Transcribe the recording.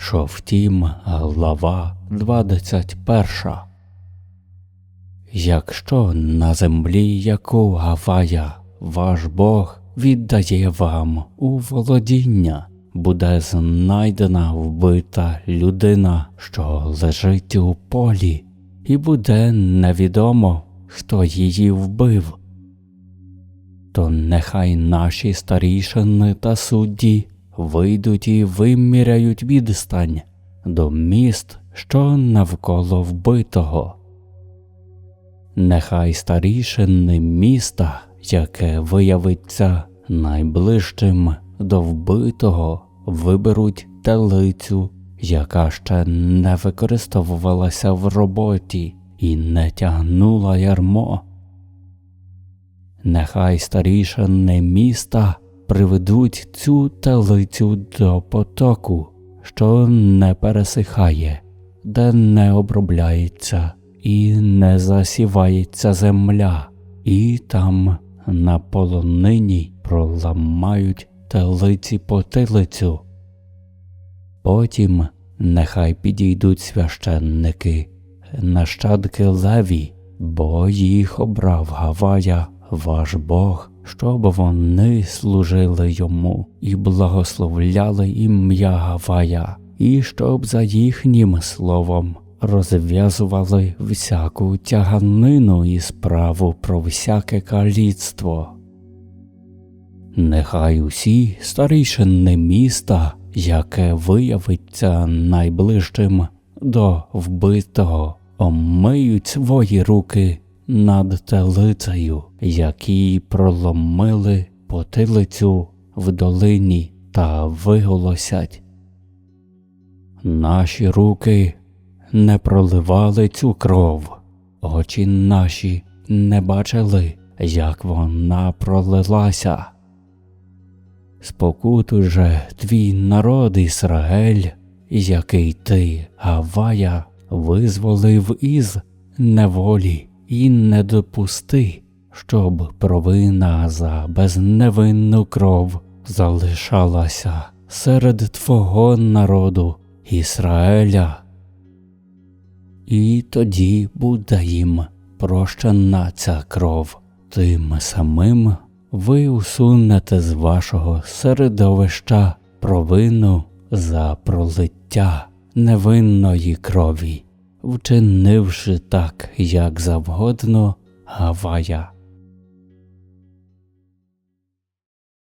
що втім глава 21. Якщо на землі, яку Гавая, ваш Бог віддає вам у володіння, буде знайдена вбита людина, що лежить у полі, і буде невідомо, хто її вбив, то нехай наші старішини та судді вийдуть і виміряють відстань до міст, що навколо вбитого. Нехай старішини міста, яке виявиться найближчим до вбитого, виберуть телицю, яка ще не використовувалася в роботі і не тягнула ярмо. Нехай старішини міста приведуть цю телицю до потоку, що не пересихає, де не обробляється і не засівається земля, і там на полонині проламають телиці потилицю. Потім нехай підійдуть священники, нащадки леві, бо їх обрав Гавая, ваш Бог, щоб вони служили йому і благословляли ім'я Гавая, і щоб за їхнім словом розв'язували всяку тяганину і справу про всяке каліцтво. Нехай усі старішини міста, яке виявиться найближчим до вбитого, омиють свої руки над телицею, які проломили потилицю в долині та виголосять. Наші руки не проливали цю кров, очі наші не бачили, як вона пролилася. Спокутуй же твій народ Ізраїль, який ти, Гавая, визволив із неволі, і не допусти, щоб провина за безневинну кров залишалася серед твого народу Ізраїля. І тоді буде їм прощена ця кров, тим самим ви усунете з вашого середовища провину за пролиття невинної крові, вчинивши так, як завгодно Гавая.